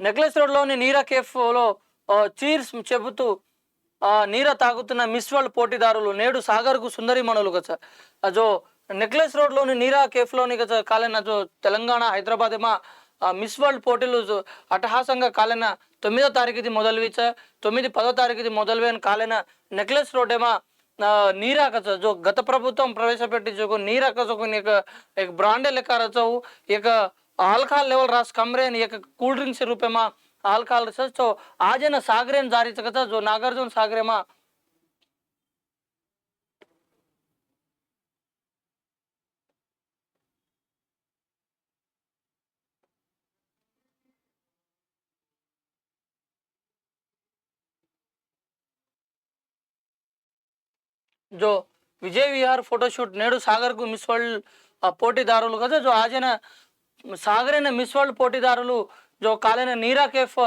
Necklace రోడ్లోని నీరా కేఫ్లో cheers చెబుతూ నీర తాగుతున్న మిస్ వరల్డ్ పోటీదారులు నేడు సాగర్కు సుందరిమణులు గచ అజో నెక్లెస్ రోడ్లోని నీరా కేఫ్లోని గచ కాలిన జో తెలంగాణ హైదరాబాద్ ఏమా మిస్ వరల్డ్ పోటీలు అటహాసంగా కాలిన తొమ్మిదో తారీఖుది మొదలువిచ తొమ్మిది పదో తారీఖుది మొదలువేని కాలిన నెక్లెస్ రోడ్ ఏమా నీరా కచ జో గత ప్రభుత్వం ప్రవేశపెట్టి చూకు నీరా కచకు బ్రాండే లెక్క రచవు ఇక आलकाहल लेवल रास कमरे कूल ड्रिंक्स रूपे मा आलकाहल रस तो आज ना सागरे जारी तक जो नागार्जुन सागरे मा जो विजय विहार फोटोशूट नेडू सागर को मिस वर्ल्ड पोटीदार जो आज ना సాగరైన మిస్ వరల్డ్ పోటీదారులు జో కాలైన నీరా కేఫ్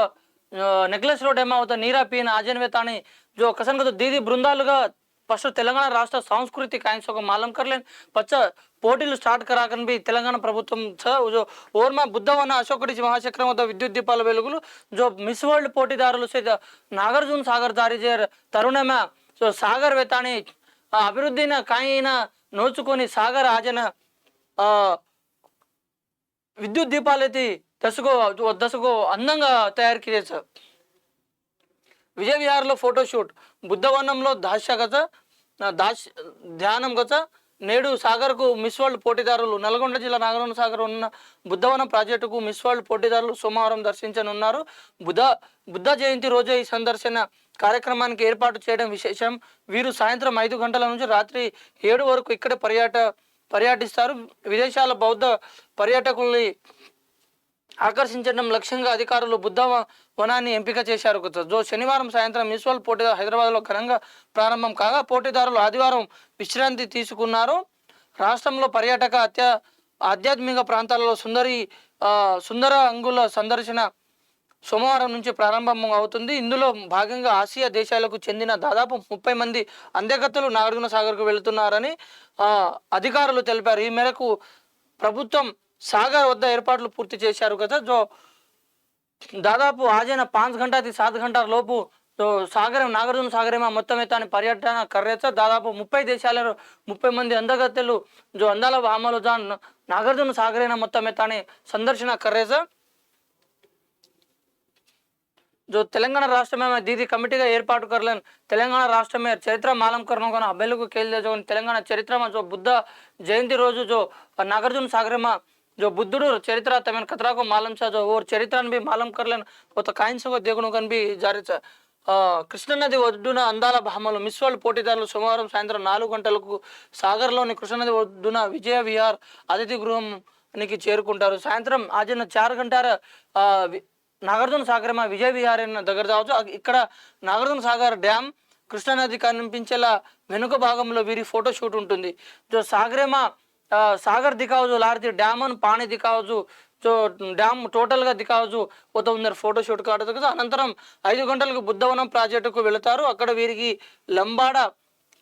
నెక్లెస్ రోడ్ ఏమో అవుతా నీరా పీన్ ఆజన్ వేతాని జో కసన్ కదా దీది బృందాలుగా ఫస్ట్ తెలంగాణ రాష్ట్ర సాంస్కృతిక ఆయన్స్ ఒక మాలం కర్లేన్ పచ్చ పోటీలు స్టార్ట్ కరాకన్ బి తెలంగాణ ప్రభుత్వం జో ఓర్మ బుద్ధవన అశోకటి మహాచక్రం వద్ద విద్యుత్ దీపాల వెలుగులు జో మిస్ వరల్డ్ పోటీదారులు సైత నాగార్జున సాగర్ దారిజేర్ చేయర్ తరుణమ సో సాగర్ వేతాని అభివృద్ధిన కాయిన నోచుకొని సాగర్ ఆజన విద్యుత్ దీపాలైతే దశకు దశకు అందంగా తయారు చేశారు విజయవిహార్లో ఫోటోషూట్ బుద్ధవనంలో దాస్య కథ దాస్ ధ్యానం గత నేడు సాగర్కు మిస్ వరల్డ్ పోటీదారులు నల్గొండ జిల్లా నాగరం సాగర్ ఉన్న బుద్ధవనం ప్రాజెక్టుకు మిస్ వరల్డ్ పోటీదారులు సోమవారం దర్శించనున్నారు. బుద్ధ బుద్ధ జయంతి రోజే ఈ సందర్శన కార్యక్రమానికి ఏర్పాటు చేయడం విశేషం. వీరు సాయంత్రం ఐదు గంటల నుంచి రాత్రి ఏడు వరకు ఇక్కడ పర్యాట పర్యటిస్తారు. విదేశాల బౌద్ధ పర్యాటకుల్ని ఆకర్షించడం లక్ష్యంగా అధికారులు బుద్ధ వనాన్ని ఎంపిక చేశారు. జో శనివారం సాయంత్రం మున్సిపల్ పోటీ హైదరాబాద్లో ఘనంగా ప్రారంభం కాగా పోటీదారులు ఆదివారం విశ్రాంతి తీసుకున్నారు. రాష్ట్రంలో పర్యాటక అత్య ఆధ్యాత్మిక ప్రాంతాలలో సుందరి సుందర అంగుల సందర్శన సోమవారం నుంచి ప్రారంభం అవుతుంది. ఇందులో భాగంగా ఆసియా దేశాలకు చెందిన దాదాపు ముప్పై మంది అందగత్తలు నాగార్జున సాగర్కు వెళుతున్నారని అధికారులు తెలిపారు. ఈ మేరకు ప్రభుత్వం సాగర్ వద్ద ఏర్పాట్లు పూర్తి చేశారు కదా. జో దాదాపు ఆజైన పాంచ్ గంట సాత్ గంట లోపు సాగరం నాగార్జున సాగరేమా మొత్తం ఎత్తాని పర్యటన కర్రేచ దాదాపు ముప్పై దేశాలలో ముప్పై మంది అందగత్తెలు జో అందాల భామలు జాన్ నాగార్జున సాగరేన మొత్తం ఎత్తాని సందర్శన కర్రేచ జో తెలంగాణ राष्ट्र దీది కమిటీగా ఏర్పాటు का తెలంగాణ రాష్ట్రమే చరిత్ర మాలంకరణ కొన అబ్బాయిలకు కేళ్ళు తెలంగాణ చరిత్రమా జో బుద్ధ జయంతి రోజు జో నాగార్జున సాగరమా जो बुद्ध चरित्र तमें खतरा को मालूम था जो और चरित्र भी मालूम कर लेन वो तो काइन से देखने కృష్ణానది ఒడ్డున అందాల భామలు మిస్ వరల్డ్ పోటీదారులు సోమవారం సాయంత్రం నాలుగు గంటలకు సాగర్లోని కృష్ణానది ఒడ్డున విజయ విహార్ అతిథి గృహానికి చేరుకుంటారు. సాయంత్రం ఆజిన చారు గంటార నాగార్జున సాగర్ మా విజయ విహారీ దగ్గర కావచ్చు ఇక్కడ నాగార్జున సాగర్ డ్యామ్ కృష్ణానది కనిపించేలా వెనుక భాగంలో వీరి ఫోటోషూట్ ఉంటుంది. సో సాగరేమా సాగర్ దికావచ్చు లార్తి డ్యామ్ అని పాణి దికావచ్చు సో డ్యామ్ టోటల్గా దికావచ్చు పోతూ ఉన్నారు ఫోటోషూట్ కావడం అనంతరం ఐదు గంటలకు బుద్ధవనం ప్రాజెక్టుకు వెళతారు. అక్కడ వీరికి లంబాడ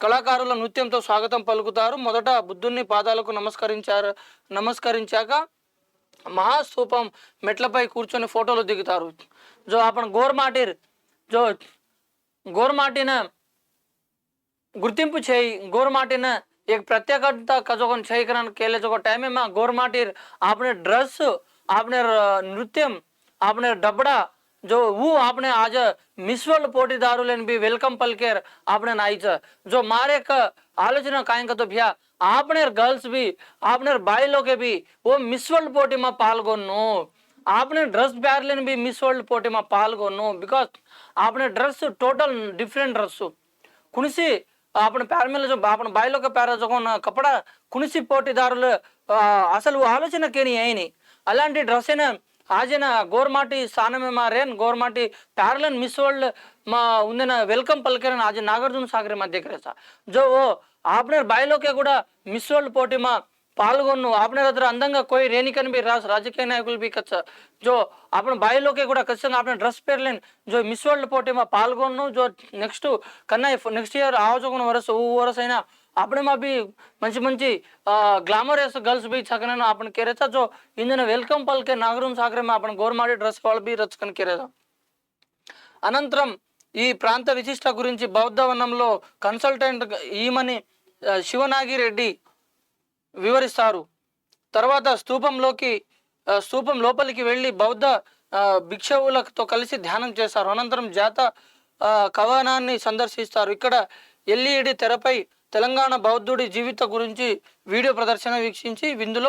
కళాకారుల నృత్యంతో స్వాగతం పలుకుతారు. మొదట బుద్ధుని పాదాలకు నమస్కరించారు నమస్కరించాక महास्तूपम मेटल पै कुछ फ़ोटो दिखता जो आप गोरमाटीर जो गोरमाटी ने गुर्ति गोरमाटी ने एक प्रत्येकता जो छेले टाइम में गोरमाटीर आपने ड्रेस आपने नृत्यम आपने डबड़ा जो वो आपने आज मिस वर्ल्ड పోటీదారులను भी वेलकम पलकेर आपने नाइच जो मारे का आलोचना कायं का तो भैया आपने गर्ल्स भी आपने भाई लोग भी वो मिस वर्ल्ड పోటీ में పాల్గొన్ను आपने ड्रेस प्यारलेन भी मिस वर्ल्ड పోటీ में పాల్గొన్ను बिकॉज आपने ड्रेस टोटल डिफरेंट ड्रेस कुणसी आपण पैर में जो आपण बायलो का पैर जो कपड़ा कुणसी పోటీదారులు ఆ, అసలు ఆలోచన కేని అయినాయి ಆಜಿನ ಗೋರ್ಮಾಟಿ ಸಾನಮೆ ಮಾರೇನ್ ಗೋರ್ಮಾಟಿ ಪ್ಯಾರಲನ್ ಮಿಸ್ ವರ್ಲ್ಡ್ ಮಾ ಉಂದಿನ ವೆಲ್ಕಮ್ ಪಲ್ಕರನ್ ಆಜ ನಾಗಾರ್ಜುನ ಸಾಗರ ಮಧ್ಯ ಕೆಲಸ ಜೋ ಓ ఆప్నేర్ బాయిలోకే కూడా మిస్ వరల్డ్ పోటీమా పాల్గొన్ను ఆప్నేర్ హద్ర అందంగా కోయి రేణికని బి రాస్ రాజకీయ నాయకులు బి కచ్చ. జో ఆపణ బాయిలోకే కూడా ఖచ్చితంగా ఆపణ డ్రెస్ పేర్లేని జో మిస్ వరల్డ్ పోటీమా పాల్గొన్ను జో నెక్స్ట్ కన్నా నెక్స్ట్ ఇయర్ ఆవచకున్న వరస ఓ వరసైనా વર્ષ అయినా આપણે માં બી మంచి మంచి ગ્લામરસ ગર્લ્સ બી છકને આપણે કરે છે જો ఇందున వెల్కమ్ పల్కే నాగరం సాగరే આપણે గోర్మాడి డ్రెస్ వాళ్ళు బి రచకని కేరేదా అనంతరం ఈ ప్రాంత విశిష్ట గురించి బౌద్ధ వనంలో కన్సల్టెంట్ ఈమని ఆ, శివనాగిరెడ్డి వివరిస్తారు తర్వాత స్తూపంలోకి ఆ, స్తూపం లోపలికి వెళ్ళి బౌద్ధ ఆ, భిక్షువులతో కలిసి ధ్యానం చేస్తారు అనంతరం జాత ఆ, కవనాన్ని సందర్శిస్తారు ఇక్కడ ఎల్ఈడి తెరపై తెలంగాణ బౌద్ధుడి జీవిత గురించి వీడియో ప్రదర్శన వీక్షించి విందులో